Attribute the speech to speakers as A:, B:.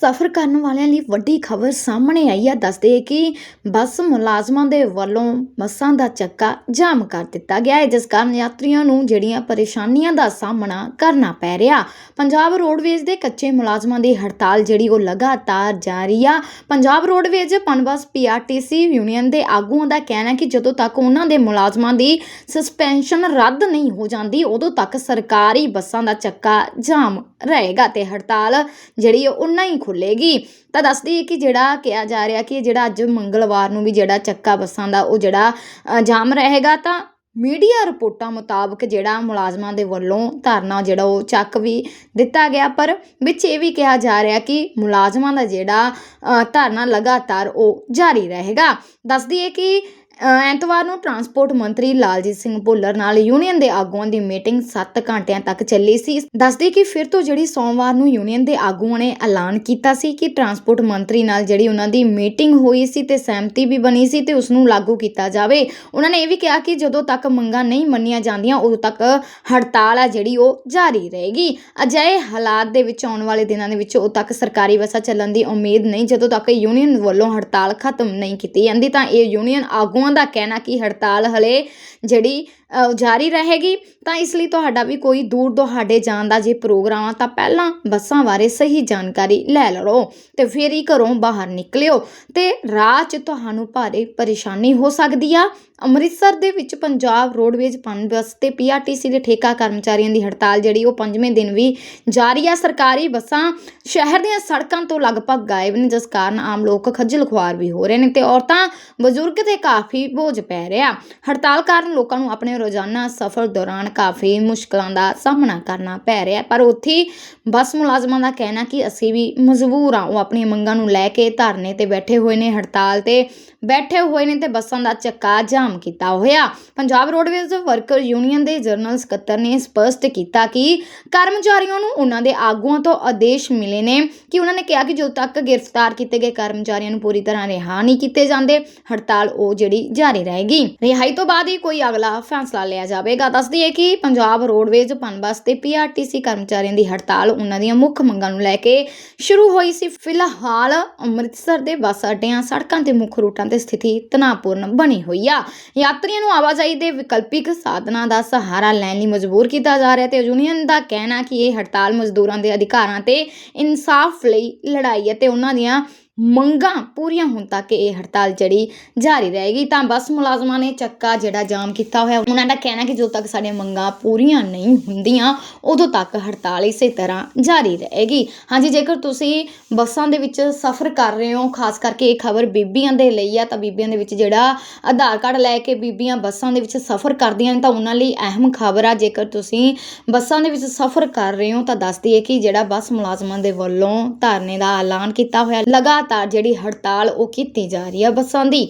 A: ਸਫ਼ਰ ਕਰਨ ਵਾਲਿਆਂ ਲਈ ਵੱਡੀ ਖਬਰ ਸਾਹਮਣੇ ਆਈ ਹੈ ਦੱਸਦੇ ਕਿ ਬੱਸ ਮੁਲਾਜ਼ਮਾਂ ਦੇ ਵੱਲੋਂ ਬੱਸਾਂ ਦਾ ਚੱਕਾ ਜਾਮ ਕਰ ਦਿੱਤਾ ਗਿਆ ਹੈ, ਜਿਸ ਕਾਰਨ ਯਾਤਰੀਆਂ ਨੂੰ ਜਿਹੜੀਆਂ ਪਰੇਸ਼ਾਨੀਆਂ ਦਾ ਸਾਹਮਣਾ ਕਰਨਾ ਪੈ ਰਿਹਾ। ਪੰਜਾਬ ਰੋਡਵੇਜ਼ ਦੇ ਕੱਚੇ ਮੁਲਾਜ਼ਮਾਂ ਦੀ ਹੜਤਾਲ ਜਿਹੜੀ ਉਹ ਲਗਾਤਾਰ ਜਾਰੀ ਆ। Punjab roadways Punbus PRTC union ਦੇ ਆਗੂਆਂ ਦਾ ਕਹਿਣਾ ਹੈ ਕਿ ਜਦੋਂ ਤੱਕ ਉਹਨਾਂ ਦੇ ਮੁਲਾਜ਼ਮਾਂ ਦੀ ਸਸਪੈਂਸ਼ਨ ਰੱਦ ਨਹੀਂ ਹੋ ਜਾਂਦੀ, ਉਦੋਂ ਤੱਕ ਸਰਕਾਰੀ ਬੱਸਾਂ ਦਾ ਚੱਕਾ ਜਾਮ ਰਹੇਗਾ ਤੇ ਹੜਤਾਲ ਜਿਹੜੀ ਉਹ ਨਹੀਂ ਖੁੱਲੇਗੀ। ਤਾਂ ਦੱਸਦੀ ਹੈ ਕਿ ਜਿਹੜਾ ਕਿਹਾ ਜਾ ਰਿਹਾ ਕਿ ਜਿਹੜਾ ਅੱਜ ਮੰਗਲਵਾਰ ਨੂੰ ਵੀ ਜਿਹੜਾ ਚੱਕਾ ਬੱਸਾਂ ਦਾ ਉਹ ਜਿਹੜਾ ਜਾਮ ਰਹੇਗਾ, ਤਾਂ ਮੀਡੀਆ ਰਿਪੋਰਟਾਂ ਮੁਤਾਬਕ ਜਿਹੜਾ ਮੁਲਾਜ਼ਮਾਂ ਦੇ ਵੱਲੋਂ ਧਰਨਾ ਜਿਹੜਾ ਉਹ ਚੱਕ ਵੀ ਦਿੱਤਾ ਗਿਆ। ਪਰ ਵਿੱਚ ਇਹ ਵੀ ਕਿਹਾ ਜਾ ਰਿਹਾ ਕਿ ਮੁਲਾਜ਼ਮਾਂ ਦਾ ਜਿਹੜਾ ਧਰਨਾ ਲਗਾਤਾਰ ਉਹ ਜਾਰੀ ਰਹੇਗਾ। ਦੱਸਦੀ ਹੈ ਕਿ ਐਤਵਾਰ ਨੂੰ ਟਰਾਂਸਪੋਰਟ ਮੰਤਰੀ ਲਾਲਜੀਤ ਸਿੰਘ ਭੁੱਲਰ ਨਾਲ ਯੂਨੀਅਨ ਦੇ ਆਗੂਆਂ ਦੀ ਮੀਟਿੰਗ 7 ਘੰਟਿਆਂ ਤੱਕ ਚੱਲੀ ਸੀ। ਦੱਸਦੀ ਕਿ ਫਿਰ ਤੋਂ ਜਿਹੜੀ ਸੋਮਵਾਰ ਨੂੰ ਯੂਨੀਅਨ ਦੇ ਆਗੂਆਂ ਨੇ ਐਲਾਨ ਕੀਤਾ ਸੀ ਕਿ ਟਰਾਂਸਪੋਰਟ ਮੰਤਰੀ ਨਾਲ ਜਿਹੜੀ ਉਹਨਾਂ ਦੀ ਮੀਟਿੰਗ ਹੋਈ ਸੀ ਤੇ ਸਹਿਮਤੀ ਵੀ ਬਣੀ ਸੀ ਤੇ ਉਸ ਨੂੰ ਲਾਗੂ ਕੀਤਾ ਜਾਵੇ। ਉਹਨਾਂ ਨੇ ਇਹ ਵੀ ਕਿਹਾ ਕਿ ਜਦੋਂ ਤੱਕ ਮੰਗਾਂ ਨਹੀਂ ਮੰਨੀਆਂ ਜਾਂਦੀਆਂ, ਉਦੋਂ ਤੱਕ ਹੜਤਾਲ ਆ ਜਿਹੜੀ ਉਹ ਜਾਰੀ ਰਹੇਗੀ। ਅਜਿਹੇ ਹਾਲਾਤ ਦੇ ਵਿੱਚ ਆਉਣ ਵਾਲੇ ਦਿਨਾਂ ਦੇ ਵਿੱਚ ਉਦੋਂ ਤੱਕ ਸਰਕਾਰੀ ਬੱਸਾਂ ਚੱਲਣ ਦੀ ਉਮੀਦ ਨਹੀਂ। ਜਦੋਂ ਤੱਕ ਯੂਨੀਅਨ ਵੱਲੋਂ ਹੜਤਾਲ ਖਤਮ ਨਹੀਂ ਕੀਤੀ ਜਾਂਦੀ, ਤਾਂ ਇਹ ਯੂਨੀਅਨ ਉਹਨਾਂ ਦਾ ਕਹਿਣਾ ਕਿ ਹੜਤਾਲ ਹਲੇ ਜਿਹੜੀ ਜਾਰੀ ਰਹੇਗੀ, ਤਾਂ ਇਸ ਲਈ ਤੁਹਾਡਾ ਵੀ ਕੋਈ ਦੂਰ ਦੁਹਾਡੇ ਜਾਣ ਦਾ ਜੇ ਪ੍ਰੋਗਰਾਮ ਆ, ਤਾਂ ਪਹਿਲਾਂ ਬੱਸਾਂ ਬਾਰੇ ਸਹੀ ਜਾਣਕਾਰੀ ਲੈ ਲਓ ਤੇ ਫਿਰ ਹੀ ਘਰੋਂ ਬਾਹਰ ਨਿਕਲਿਓ ਤੇ ਰਾਹ 'ਚ ਤੁਹਾਨੂੰ ਭਾਰੀ ਪਰੇਸ਼ਾਨੀ ਹੋ ਸਕਦੀ ਆ। ਅੰਮ੍ਰਿਤਸਰ ਦੇ ਵਿੱਚ ਪੰਜਾਬ ਰੋਡਵੇਜ਼ ਪਨ ਬੱਸ ਤੇ ਪੀਆਰਟੀਸੀ ਦੇ ਠੇਕਾ ਕਰਮਚਾਰੀਆਂ ਦੀ ਹੜਤਾਲ ਜਿਹੜੀ ਉਹ ਪੰਜਵੇਂ ਦਿਨ ਵੀ ਜਾਰੀ ਆ। ਸਰਕਾਰੀ ਬੱਸਾਂ ਸ਼ਹਿਰ ਦੀਆਂ ਸੜਕਾਂ ਤੋਂ ਲਗਭਗ ਗਾਇਬ ਨੇ, ਜਿਸ ਕਾਰਨ ਆਮ ਲੋਕ ਖੱਜਲ ਖੁਆਰ ਵੀ ਹੋ ਰਹੇ ਨੇ ਤੇ ਔਰਤਾਂ, ਬਜ਼ੁਰਗ ਤੇ ਕਾਫੀ ਬੋਝ ਪੈ ਰਿਹਾ। ਹੜਤਾਲ ਕਾਰਨ ਲੋਕਾਂ ਨੂੰ ਆਪਣੇ ਰੋਜ਼ਾਨਾ ਸਫ਼ਰ ਦੌਰਾਨ ਕਾਫੀ ਮੁਸ਼ਕਲਾਂ ਦਾ ਸਾਹਮਣਾ ਕਰਨਾ ਪੈ ਰਿਹਾ ਪਰ ਉੱਥੇ ਬੱਸ ਮੁਲਾਜ਼ਮਾਂ ਦਾ ਕਹਿਣਾ ਕਿ ਅਸੀਂ ਵੀ ਮਜਬੂਰ ਆ ਉਹ ਆਪਣੀਆਂ ਮੰਗਾਂ ਨੂੰ ਲੈ ਕੇ ਧਰਨੇ ਤੇ ਬੈਠੇ ਹੋਏ ਨੇ, ਹੜਤਾਲ ਤੇ ਬੈਠੇ ਹੋਏ ਨੇ ਤੇ ਬੱਸਾਂ ਦਾ ਚੱਕਾ ਜਾਮ ਕੀਤਾ ਹੋਇਆ। ਪੰਜਾਬ ਰੋਡਵੇਜ਼ ਵਰਕਰ ਯੂਨੀਅਨ ਦੇ ਜਨਰਲ ਸਕੱਤਰ ਨੇ ਸਪਸ਼ਟ ਕੀਤਾ ਕਿ ਕਰਮਚਾਰੀਆਂ ਨੂੰ ਉਹਨਾਂ ਦੇ ਆਗੂਆਂ ਤੋਂ ਆਦੇਸ਼ ਮਿਲੇ ਨੇ ਕਿ ਉਹਨਾਂ ਨੇ ਕਿਹਾ ਕਿ ਜਦੋਂ ਤੱਕ ਗ੍ਰਿਫਤਾਰ ਕੀਤੇ ਗਏ ਕਰਮਚਾਰੀਆਂ ਨੂੰ ਪੂਰੀ ਤਰ੍ਹਾਂ ਰਿਹਾ ਨਹੀਂ ਕੀਤੇ ਜਾਂਦੇ, ਹੜਤਾਲ ਉਹ ਜਿਹੜੀ ਜਾਰੀ ਰਹੇਗੀ। ਰਿਹਾਈ ਤੋਂ ਬਾਅਦ ਹੀ ਕੋਈ ਅਗਲਾ ਫੈਸਲਾ ਲਿਆ ਜਾਵੇਗਾ। ਦੱਸਦੀ ਹੈ ਕਿ ਪੰਜਾਬ ਰੋਡਵੇਜ਼, ਪਨਬਸ ਤੇ ਪੀਆਰਟੀਸੀ ਕਰਮਚਾਰੀਆਂ ਦੀ ਹੜਤਾਲ ਉਹਨਾਂ ਦੀਆਂ ਮੁੱਖ ਮੰਗਾਂ ਨੂੰ ਲੈ ਕੇ ਸ਼ੁਰੂ ਹੋਈ ਸੀ। ਫਿਲਹਾਲ ਅੰਮ੍ਰਿਤਸਰ ਦੇ ਬੱਸ ਅੱਡਿਆਂ, ਸੜਕਾਂ ਤੇ ਮੁੱਖ ਰੂਟਾਂ ਤੇ ਸਥਿਤੀ ਤਣਾਅਪੂਰਨ ਬਣੀ ਹੋਈ ਆ। ਯਾਤਰੀਆਂ ਨੂੰ ਆਵਾਜਾਈ ਦੇ ਵਿਕਲਪਿਕ ਸਾਧਨਾਂ ਦਾ ਸਹਾਰਾ ਲੈਣ ਲਈ ਮਜਬੂਰ ਕੀਤਾ ਜਾ ਰਿਹਾ ਤੇ ਯੂਨੀਅਨ ਦਾ ਕਹਿਣਾ ਕਿ ਇਹ ਹੜਤਾਲ ਮਜ਼ਦੂਰਾਂ ਦੇ ਅਧਿਕਾਰਾਂ ਤੇ ਇਨਸਾਫ ਲਈ ਲੜਾਈ ਹੈ ਤੇ ਉਹਨਾਂ ਦੀਆਂ ਮੰਗਾਂ ਪੂਰੀਆਂ ਹੋਣ ਤੱਕ ਇਹ ਹੜਤਾਲ ਜਿਹੜੀ ਜਾਰੀ ਰਹੇਗੀ, ਤਾਂ ਬੱਸ ਮੁਲਾਜ਼ਮਾਂ ਨੇ ਚੱਕਾ ਜਿਹੜਾ ਜਾਮ ਕੀਤਾ ਹੋਇਆ। ਉਹਨਾਂ ਦਾ ਕਹਿਣਾ ਕਿ ਜਦੋਂ ਤੱਕ ਸਾਡੀਆਂ ਮੰਗਾਂ ਪੂਰੀਆਂ ਨਹੀਂ ਹੁੰਦੀਆਂ, ਉਦੋਂ ਤੱਕ ਹੜਤਾਲ ਇਸੇ ਤਰ੍ਹਾਂ ਜਾਰੀ ਰਹੇਗੀ। ਹਾਂਜੀ, ਜੇਕਰ ਤੁਸੀਂ ਬੱਸਾਂ ਦੇ ਵਿੱਚ ਸਫ਼ਰ ਕਰ ਰਹੇ ਹੋ, ਖਾਸ ਕਰਕੇ ਇਹ ਖਬਰ ਬੀਬੀਆਂ ਦੇ ਲਈ ਆ, ਤਾਂ ਬੀਬੀਆਂ ਦੇ ਵਿੱਚ ਜਿਹੜਾ ਆਧਾਰ ਕਾਰਡ ਲੈ ਕੇ ਬੀਬੀਆਂ ਬੱਸਾਂ ਦੇ ਵਿੱਚ ਸਫ਼ਰ ਕਰਦੀਆਂ ਨੇ ਤਾਂ ਉਹਨਾਂ ਲਈ ਅਹਿਮ ਖਬਰ ਆ। ਜੇਕਰ ਤੁਸੀਂ ਬੱਸਾਂ ਦੇ ਵਿੱਚ ਸਫ਼ਰ ਕਰ ਰਹੇ ਹੋ, ਤਾਂ ਦੱਸਦੀ ਹੈ ਕਿ ਜਿਹੜਾ ਬੱਸ ਮੁਲਾਜ਼ਮਾਂ ਦੇ ਵੱਲੋਂ ਧਰਨੇ ਦਾ ਐਲਾਨ ਕੀਤਾ ਹੋਇਆ ਲਗਾਤਾਰ ਜਿਹੜੀ ਹੜਤਾਲ ਉਹ ਕੀਤੀ ਜਾ ਰਹੀ ਹੈ ਬੱਸਾਂ ਦੀ।